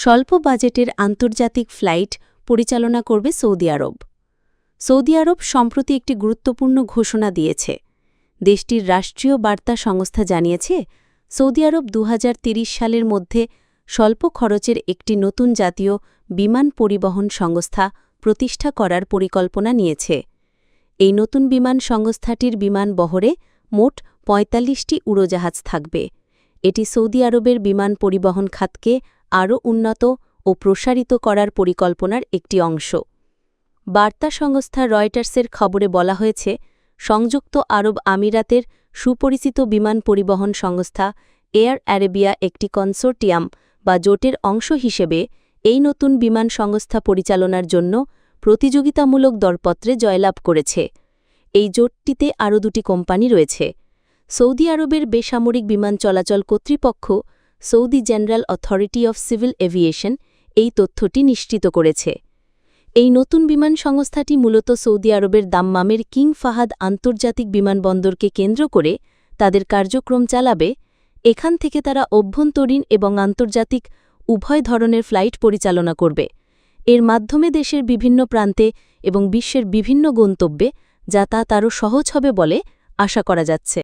স্বল্প বাজেটের আন্তর্জাতিক ফ্লাইট পরিচালনা করবে সৌদি আরব। সৌদি আরব সম্প্রতি একটি গুরুত্বপূর্ণ ঘোষণা দিয়েছে। দেশটির রাষ্ট্রীয় বার্তা সংস্থা জানিয়েছে, সৌদি আরব দু সালের মধ্যে স্বল্প খরচের একটি নতুন জাতীয় বিমান পরিবহন সংস্থা প্রতিষ্ঠা করার পরিকল্পনা নিয়েছে। এই নতুন বিমান সংস্থাটির বিমান বহরে মোট ৪৫টি উড়োজাহাজ থাকবে। এটি সৌদি আরবের বিমান পরিবহন খাতকে আরও উন্নত ও প্রসারিত করার পরিকল্পনার একটি অংশ। বার্তা সংস্থা রয়টার্সের খবরে বলা হয়েছে, সংযুক্ত আরব আমিরাতের সুপরিচিত বিমান পরিবহন সংস্থা এয়ার অ্যারেবিয়া একটি কনসোর্টিয়াম বা জোটের অংশ হিসেবে এই নতুন বিমান সংস্থা পরিচালনার জন্য প্রতিযোগিতামূলক দরপত্রে জয়লাভ করেছে। এই জোটটিতে আরও দুটি কোম্পানি রয়েছে। সৌদি আরবের বেসামরিক বিমান চলাচল কর্তৃপক্ষ Saudi general authority of civil aviation এই তথ্যটি নিশ্চিত করেছে। এই নতুন বিমান সংস্থাটি মূলত সৌদি আরবের দাম্মামের কিং ফাহাদ আন্তর্জাতিক বিমানবন্দরকে কেন্দ্র করে তাদের কার্যক্রম চালাবে। এখান থেকে তারা অভ্যন্তরীণ এবং আন্তর্জাতিক উভয় ধরনের ফ্লাইট পরিচালনা করবে। এর মাধ্যমে দেশের বিভিন্ন প্রান্তে এবং বিশ্বের বিভিন্ন গন্তব্যে যাতায়াত আরও সহজ হবে বলে আশা করা যাচ্ছে।